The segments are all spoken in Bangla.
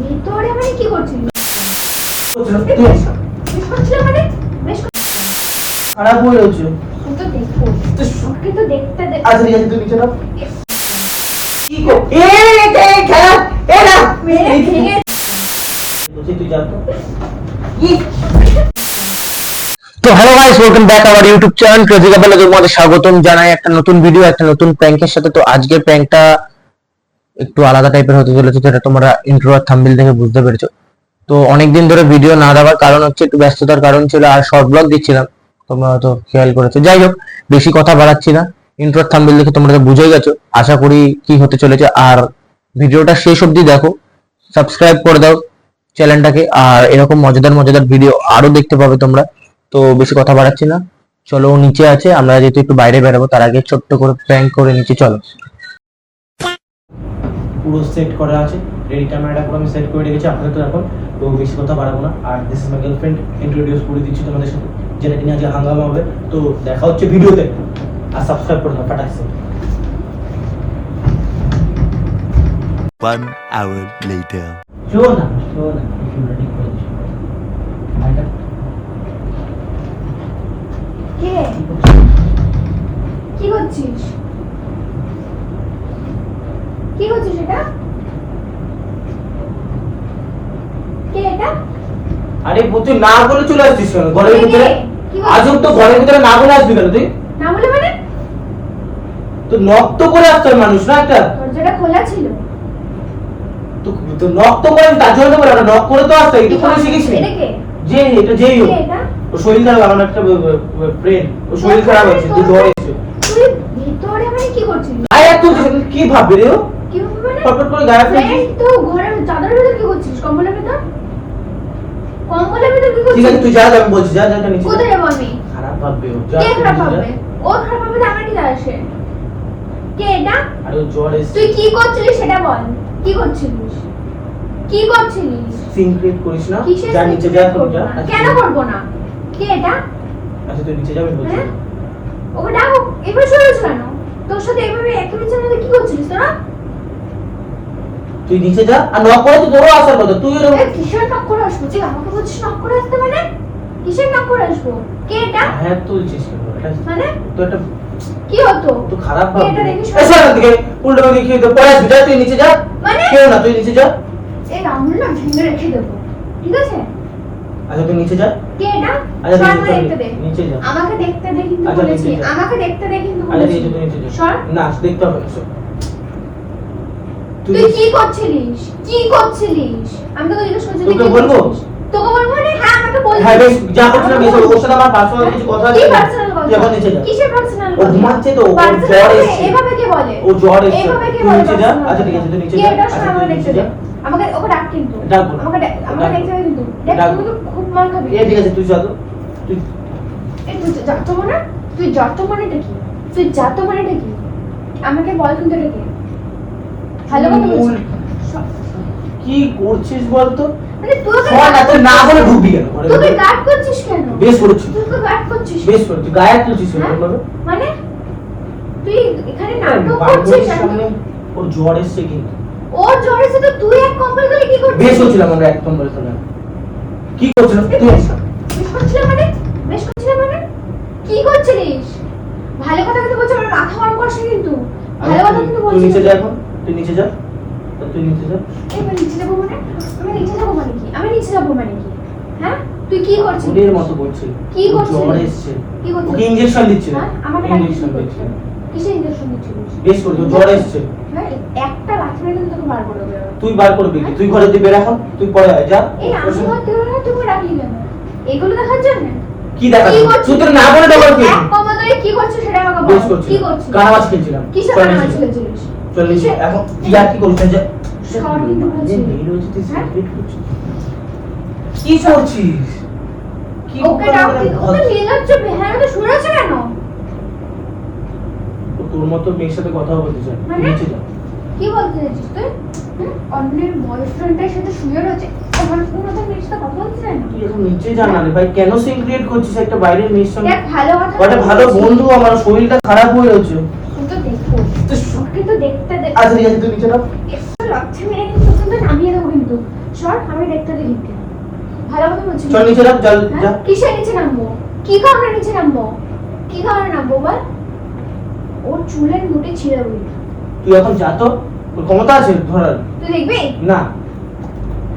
ভিতরে মানে কি করছিলি? মানে? খারাপ হয়ে রয়েছে তো hello guys welcome back our YouTube channel crazy কাপলে তোমাদের স্বাগতম জানাই। একটা নতুন ভিডিও একটা নতুন প্র্যাঙ্কের সাথে। তো আজকের প্র্যাঙ্কটা একটু আলাদা টাইপের হতে চলেছে, যেটা তোমরা ইন্ট্রো আর থাম্বনেল দেখে বুঝতে পেরেছ। তো অনেকদিন ধরে ভিডিও না দেওয়ার কারণ হচ্ছে, একটু ব্যস্ততার কারণ ছিল, আর শর্ট ব্লগ দিচ্ছিলাম। তোমরা হয়তো খেয়াল করেছ। যাই হোক, বেশি কথা বাড়াচ্ছি না। ইন্ট্রো আর থাম্বনেল দেখে তোমরা তো বুঝেই গেছো। আশা করি কি হতে চলেছে। আর ভিডিওটা শেষ অবধি দেখো। সাবস্ক্রাইব করে দাও চ্যানেলটাকে আর এরকম মজাদার মজাদার ভিডিও আরও দেখতে পাবে তোমরা। তো বেশি কথা বাড়াচ্ছি না। চলো নিচে আছে। আমরা যেহেতু একটু বাইরে বেরাবো, তার আগে ছোট্ট করে প্র্যাঙ্ক করে নিচে চলো। পুরো সেট করা আছে। রেডি ক্যামেরাটা পুরো আমি সেট করে রেখেছি। আপনাদের তো এখন তো বেশি কথা বাড়াবো না। আর this is my girlfriend introduce করে দিচ্ছি তোমাদের সাথে। যেটা কিনা আজকে হাঙ্গামা হবে। তো দেখা হচ্ছে ভিডিওতে। আর সাবস্ক্রাইব করে দাও ফাটাচ্ছে One hour later. Jonah, না। আরে তুই না বলে চলে আসছিস কেন? ঘরের কে? ভিতরে আজব তো ঘরের ভিতরে না বলে আসবি কেন তুই? না বলে মানে? তো নক তো করে আসতে মানুষ না একটা? দরজাটা খোলা ছিল। তো তো নক তো করে তার জন্য বলে আমরা নক করে তো আসতে একটু করে শিখিস নি। যে এটা যেই হোক। ও শরীর খারাপ আমার একটা ফ্রেন্ড ও শরীর খারাপ হচ্ছে তুই জ্বর এসেছে তুই ভিতরে মানে কি করছিস? আয় আর তুই কি ভাববি রে ও? কি বলবি মানে? ফটফট করে গায়ে ফেলছিস তো ঘরের চাদরের ভিতর কি করছিস? কম্বলের ভিতর? কম্বলের ভিতর কি ঠিক আছে তুই যা যা, আমি বলছি যা যা যা নিচে কোথায় যাব আমি? খারাপ ভাববে ও যা কে খারাপ ভাববে? ও খারাপ ভাববে আমার কি আসে। কে এটা? আরে ও জ্বর এসেছে। তুই কি করছিলিস সেটা বল। কি করছিলিস? কি করছিলিস? সিন করিস না? যা নিচে যা secret যা আচ্ছা, কেন করব না? কে এটা? আচ্ছা তুই নিচে যাবি হ্যাঁ? ওকে ডাকো কেন? তোর সাথে এভাবে একই কি করছিলিস তোরা? তুই নিচে যা আর নক করে তো তোরও আসার কথা তুই এরকম কিসের নক করে আসব? তুই আমাকে বলছিস নক করে আসতে মানে? কিসের নক করে আসব? কে এটা? হ্যাঁ তুলছিস কেন? মানে? তো একটা কি হতো? তো খারাপ কে ভাববে এটা দেখিস সর এখান থেকে উল্টো দিকে খেয়ে তো পড়ে যা তুই নিচে যা। মানে? কেউ না তুই নিচে যা। এই আঙুল না ভেঙে রেখে দেবো। ঠিক আছে? আচ্ছা তুই নিচে যা। কে এটা? আচ্ছা তুই দেখতে দে। নিচে যা। আমাকে দেখতে দে কিন্তু আচ্ছা, বলেছি। যা। আমাকে দেখতে দে কিন্তু আরে বলেছি। নিচে তুই নিচে যা। সর। না দেখতে হবে সর। তুই কি করছিলিস? কি করছিলিস? আমি তোকে জিজ্ঞেস করছি তোকে বলব? তোকে বলব মানে হ্যাঁ আমাকে বল হ্যাঁ বেশ যা করছিস না বেশ ওর সাথে আমার পার্সোনাল কিছু কথা কি পার্সোনাল কথা? এখন নিচে যা। কিসের পার্সোনাল কথা? ও ঘুমাচ্ছে তো, ওর জ্বর এসছে। এভাবে কে বলে? ও জ্বর এসছে। এভাবে কে বলে নিচে যা। আচ্ছা, ঠিক আছে, তুই নিচে যা। এটা আচ্ছা, আমাকে নিচে যা। আমাকে ওকে ডাক কিন্তু। ডাকবো। আমাকে আমাকে দে কিন্তু। দেখ। তুই তো খুব মার খাবি। এ ঠিক আছে তুই যা তো। তুই এই তুই যাচ্ছ মানে তুই যাচ্ছ মানেটা কি? তুই যাচ্ছ মানেটা কি? আমাকে বল কিন্তু এটা কি? ভালো কথা বলছিস? কি করছিস বলতো? মানে তুই না তুই না বলে ঢুকবি কেন? তুই গার্ড করছিস কেন? বেশ করেছিস তুই ওকে গার্ড করছিস বেশ করেছিস গায়ে তুলছিস হ্যাঁ? মানে তুই এখানে নাটক করছিস সামনে ওর জ্বর এসছে কিন্তু ওর জ্বর এসে তো তুই এক কম্বল করে কি করছিস? বেশ হচ্ছিলাম আমরা একদম বলে তোলা কি করছিলাম? তুই বেশ করছিলাম মানে? বেশ করছিলাম মানে? কি করছিলিস? ভালো কথা কিন্তু বলছি আমার মাথা গরম করছিস কিন্তু। ভালো কথা কিন্তু তুই বলছিস নিচে যা এখন। তুই নিচে যা। তুই নিচে যা। এবার নিচে যাব মানে? আমি নিচে যাব মানে কি? আমি নিচে যাব মানে কি? হ্যাঁ? তুই কি করছিস? ওদের মতো করছে। কি করছিস? জ্বর এসছে। কি করছিস? ওকে ইঞ্জেকশন দিচ্ছে হ্যাঁ? আমাকে ডাকিস ইঞ্জেকশন কি দিচ্ছে করছিস? কিসের ইঞ্জেকশন দিচ্ছিলিস বেশ করছ জ্বর এসছে। হ্যাঁ একটা লাথি মেরে তোকে বার করে দেবে। তুই বার করবি কি? তুই ঘরে দিয়ে বের এখন তুই পরে আয় যা। এই আমি ভাবতে পারি না তুমি ডাকলি কেন এগুলো দেখার জন্য? কি দেখা কি তুই তোর না বলে ডবল কি এক ধরে কি করছিস সেটা আমাকে বল। কি করছিস? কানামাছ খেলছিলাম কিসের চল কানামাছ খেলছিলিস চল নিচে এখন তুই আর কি যা হ্যাঁ? কি করছিস? কি ওকে ডাক ওকে নিয়ে যাচ্ছে বেহারা তো শুনে কেন? তোর মতো মেয়ের সাথে কথা বলতে চায়। মানে? নিচে যা। কি বলতে চাইছিস তুই? অন্যের বয়ফ্রেন্ডের সাথে শুয়ে রয়েছে। আমার কোনো তো মেয়ের সাথে কথা বলতে চায় না? তুই এখন নিচে যা না রে ভাই কেন সিন ক্রিয়েট করছিস? একটা বাইরের মেয়ের সঙ্গে ভালো বন্ধু আমার শরীরটা খারাপ হয়ে রয়েছে তো তো তো দেখতে আচ্ছা ঠিক আছে তুই নিচে নাও একটু মেরে কিন্তু তোকে নামিয়ে দেবো কিন্তু। সর আমি দেখতে দিই ভালো কথা বলছি চল নিচে নাম চল হ্যাঁ? যা। কিসে নিচে নামবো? কি কারণে নিচে নামবো? কি কারণে নামবো বল? ওর চুলের মুঠে ছিঁড়ে বলি তুই এখন যা তো ক্ষমতা আছে ধরার। তুই দেখবি? না।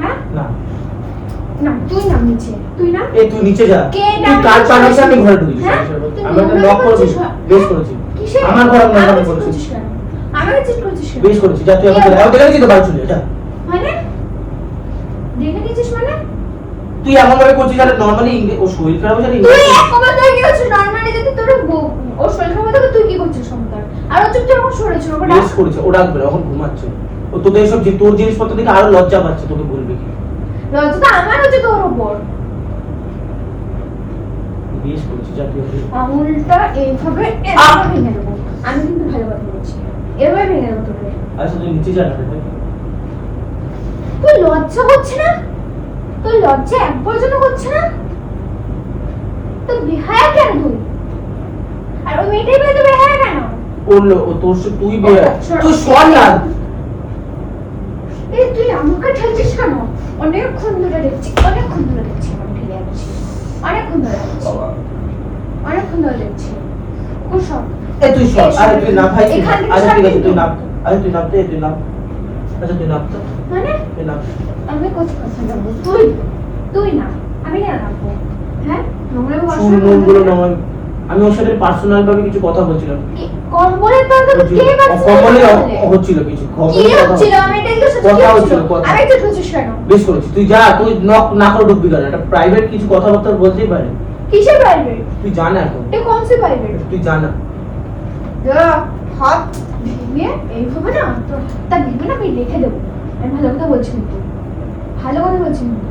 হ্যাঁ? না। না তুই নাম নিচে তুই না তুই নিচে যা। কে তুই ডাকবে কার পারমিশন আমি ঘরে ঢুকি হ্যাঁ? আমি একটা লক করেছি বেশ করেছি। কিসে আমার ঘর আমি করেছি। করছিস কেন? আমাকে চিট করছিস বেশ করেছি যা তুই এখন কে চলে বল? আমি দেখে তো বাড়ি চলে যা, যা মানে? দেখে নিয়েছিস মানে? তুই এমন ভাবে করছিস যাতে নর্মালি ও শরীর খারাপ হয়েছে তুই এক কবার তুই কি করছিস? নর্মালি যদি তোর বউ- শরীর খারাপ থাকে তুই কি করছিস সমতার? আর ও চুপচাপ আমার সরেছিল ওকে ডাক করেছে ও ডাকবে না, এখন ঘুমাচ্ছে। ও তোদের এসব যে তোর জিনিসপত্র দেখে আরও লজ্জা পাচ্ছে তোকে বলবে কি? লজ্জা তো আমার হচ্ছে তোর উপর। বেশ করেছি যা তুই এখন- আঙুলটা এইভাবে! এভাবে ভেঙে দেবো আমি কিন্তু ভালো কথা বলছি এভাবে ভেঙে দেবো তোকে আচ্ছা তুই নিচে যা না। তোর লজ্জা হচ্ছে না? তোর লজ্জা একবার জন্য হচ্ছে না? তো বেহায়া কেন তুই? আর ওই মেয়েটাই বলে তুই বেহায়া কেন? ওর ও তোর তুই বে- তুই সর না এই তুই আমাকে ঠেলছিস কেন? অনেকক্ষণ ধরে দেখছি অনেকক্ষণ ধরে দেখছি আমি ঠেলে যাচ্ছি অনেকক্ষণ ধরে দেখছি। অনেকক্ষণ ধরে দেখছি। ও সব এ তুই সর। আরে তুই না ভাই তুই আচ্ছা ঠিক আছে তুই নাম আরে তুই নামতে তুই নাম। আচ্ছা তুই নামতো। মানে? তুই নাম আমি কত বলব? তুই তুই না আমি কেন রাখব হ্যাঁ? নোংরা চুল মুলগুলো নয় আমি ওর সাথে পার্সোনাল ভাবে কিছু কথা বলছিলাম। কম্বলের তো কে বাচ্চা হচ্ছিল কিছু কি কমলে কথা হচ্ছিল? আমি এটা জিজ্ঞেস করছি, কথা হচ্ছিল, হচ্ছিল কথা। আমি একটু ঠুছিস কেন? বেশ করেছিস তুই যা তুই নক না করে কেন? একটা প্রাইভেট কিছু কথাবার্তা বলতেই পারে। কিসের প্রাইভেট তুই জানা এখন। এটা কোন সে প্রাইভেট তুই জানা। হাত ভেঙে এইভাবে না তো তা ভেঙে না আমি রেখে দেবো। আমি ভালো কথা বলছি কিন্তু। ভালো কথা বলছি কিন্তু।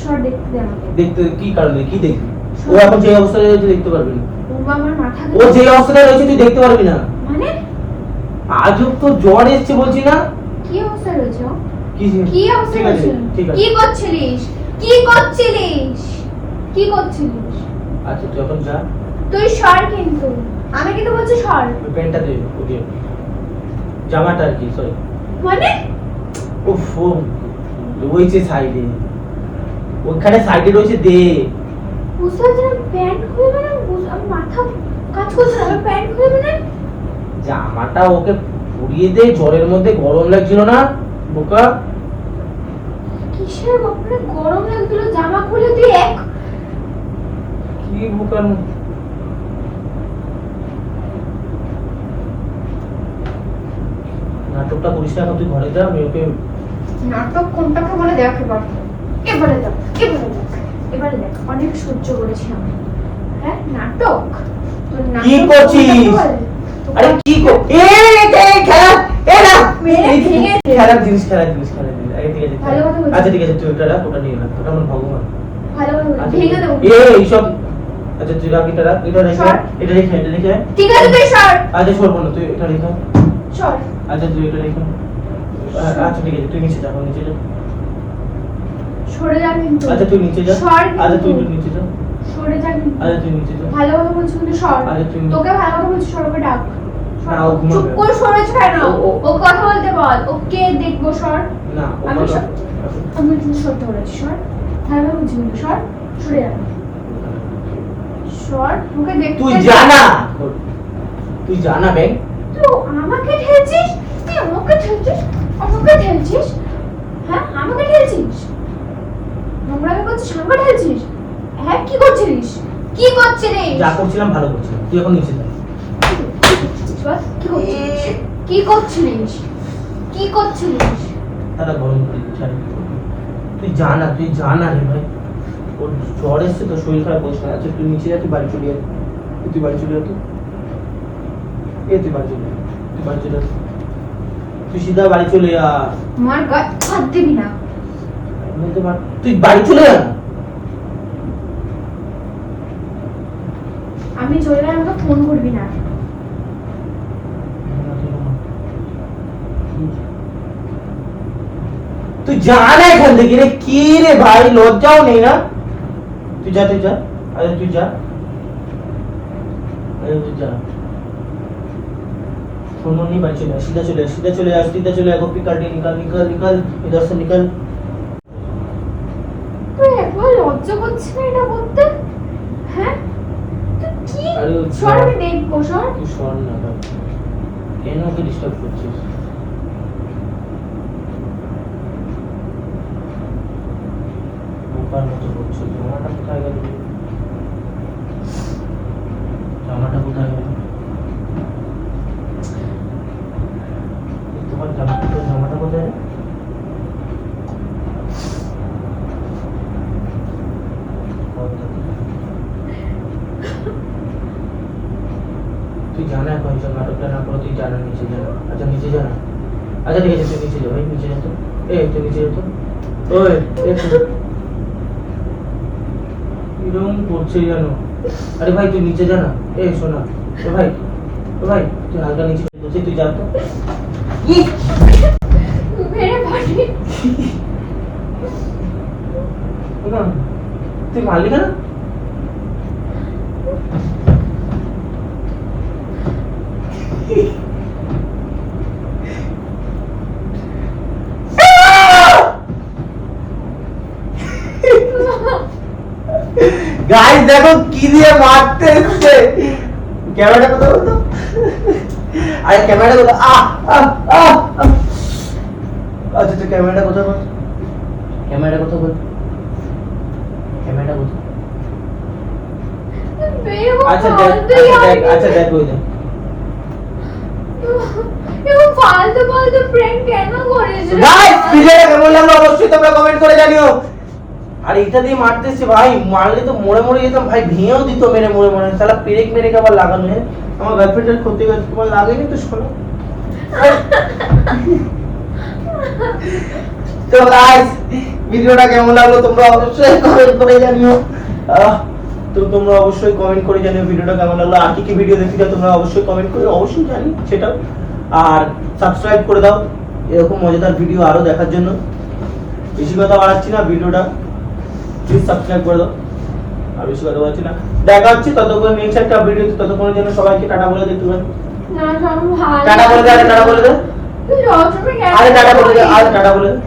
সর দেখতে দে আমাকে। দেখতে কি কারণে? কি দেখবি? ও এখন যে অবস্থায় রয়েছে দেখতে পারবি না। ও আমার মাথা ও যে অবস্থায় রয়েছে তুই দেখতে পারবি না। মানে? আজব তো জ্বর এসছে বলছি না? কি অবস্থা রয়েছে কি কি অবস্থা রয়েছে? কি করছিলিস? কি করছিলিস? কি করছিলিস? আচ্ছা তুই যা। তুই সর কিন্তু। আমি কিন্তু বলছি সর। ওই প্যান্টটা দে ওকে জামাটা আর কি সরি মানে? রয়েছে সাইডে ওখানে সাইডে রয়েছে দে। বুঝতে পারছি না প্যান্ট খুলবে না বুঝ- আমার মাথা কাজ করছে না প্যান্ট খুলবে না জামাটা ওকে পুড়িয়ে দে জ্বরের মধ্যে গরম লাগছিল না বোকা। কিসের বাপরে গরম লাগছিল জামা খুলে তুই এক। কি বোকার মতো? নাটকটা করিস না তুই ঘরে যা আমি ওকে নাটক কোনটাকে বলে দেখ এবার। এবারে দেখ এবারে দেখ। এবারে দেখ অনেক সহ্য করেছি আমি। হ্যাঁ নাটক? কি করছিস? আরে কি কর এ এ খেলা এ না। খেলার জিনিস খেলার জিনিস খেলার জিনিস আগে ঠিক আছে। আচ্ছা ঠিক আছে তুই ওটা রাখ ওটা নিয়ে রাখ। ওটা আমার ভগবান। ভালো আচ্ছা, ভেঙে দেবো। এ এইসব আচ্ছা তুই রাখ এটা রাখ এটা রেখে এটা রেখে এটা রেখে ঠিক আছে তুই সর আচ্ছা সরবো না তুই এটা রেখে সর আচ্ছা তুই এটা রেখে আচ্ছা ঠিক আছে তুই নিচে যা নিচে যা। সরে যা কিন্তু। আচ্ছা তুই নিচে যা। সর আচ্ছা তুই নিচে যা। সরে যা কিন্তু। আচ্ছা তুই নিচে যা। ভালো কথা কিন্তু সর। আচ্ছা, তুই- তোকে ভালো কথা বলছি সর ওকে ডাক। সর। ও। চুপ করে সরেছ কেন? ও- ও- ও কথা বলতে বল। ওকে দেখব সর। না আমি আমি কিন্তু সরতে বলেছি সর। ভালো কিন্তু সর। সরে যা। সর। ওকে দেখতে তুই জানা। তুই জানা ব্যাং। তুই আমাকে ঠেলছিস? তুই আমাকে ঠেলছিস? আমাকে ঠেলছিস? হ্যাঁ আমাকে ঠেলছিস? নোংরামি করছিস আমাকে ঠেলছিস? হ্যাঁ কি করছিলিস? কি করছিলিস? যা করছিলাম ভালো করছিলাম। তুই এখন নিচে যা। কি করছিলিস? কি করছিলিস? কি করছিলিস? তারা গরম করে দিচ্ছে আরে কি করবি? তুই জানা তুই জানা রে ভাই। ওর জ্বর এসছে তো শরীর খারাপ করিস না। আচ্ছা তুই নিচে যা তুই বাড়ি চলে যা তুই বাড়ি চলে যা তুই বাড়ি চলে যা তুই বাড়ি চলে তুই সিধা বাড়ি চলে যা আমার গায়ে হাত দিবি না। বলতে তুই বাড়ি চলে যা আমি চলে গেলে আমাকে ফোন করবি না। তুই যা না এখান থেকে রে কি রে ভাই লজ্জাও নেই না? তুই যা তুই যা। আরে তুই যা। আরে তুই যা। सुनो नहीं बच्चे सीधा चले सीधा चले सीधा चले गो पिकर निकल निकल निकल इधर से निकल তোর একবার লজ্জা করছে না এটা করতে হ্যাঁ তুই কি আরে ও সর আমি দেখবো সর তুই শোন না ভাই কেন ওকে ডিস্টার্ব করছিস বোকার মতো করছিস জামাটা কোথায় গেল জামাটা কোথায় গেল তুই জানা কয়েকজন নাটকটা না করো তুই জানা নিচে জানা। আচ্ছা নিচে জানা? আচ্ছা ঠিক আছে তুই নিচে যা। ভাই নিচে যা তো। এ তুই নিচে যা তো। ওই একটু কিরম করছে জানো আরে ভাই তুই নিচে যা না এ শোনা। এ ভাই এ ভাই তুই হালকা নিচে বসে তুই যা তো। মেরে বাড়ি না, তুই মারলি কেন? গাইস দেখো কি দিয়ে মারতে এসছে ক্যামেরাটা কোথায় বলতো আরে ক্যামেরাটা কোথায় আহ আহ আহ আহ। আচ্ছা তো ক্যামেরাটা কোথায় বল ক্যামেরাটা কোথায় বল ক্যামেরাটা কোথায় বেরো আচ্ছা দেখ আচ্ছা দেখ আচ্ছা দেখ ওই দেখ এরকম কেমন লাগল তোমরা? আমার গার্লফ্রেন্ডের ক্ষতি করছে শোনো। তো গাইস ভিডিওটা কেমন লাগল তোমরা অবশ্যই কমেন্ট করে জানিও। আহ, তো তোমরা অবশ্যই কমেন্ট করে জানিও ভিডিওটা কেমন লাগল। আর কি কি ভিডিও দেখতে চাও তোমরা অবশ্যই কমেন্ট করে অবশ্যই জানি সেটা আর সাবস্ক্রাইব করে দাও এরকম মজাদার ভিডিও আরও দেখার জন্য। বেশি কথা বাড়াচ্ছি না ভিডিওটা প্লিজ সাবস্ক্রাইব করে দাও। আর বেশি কথা বলছি না। দেখা হচ্ছে ততক্ষণ নেক্সট একটা ভিডিও ততক্ষণের জন্য সবাইকে টাটা বলে দিতে পারেন না সব ভালো টাটা বলে দে টাটা বলে দে। আরে টাটা বলে দে আরে টাটা বলে দে।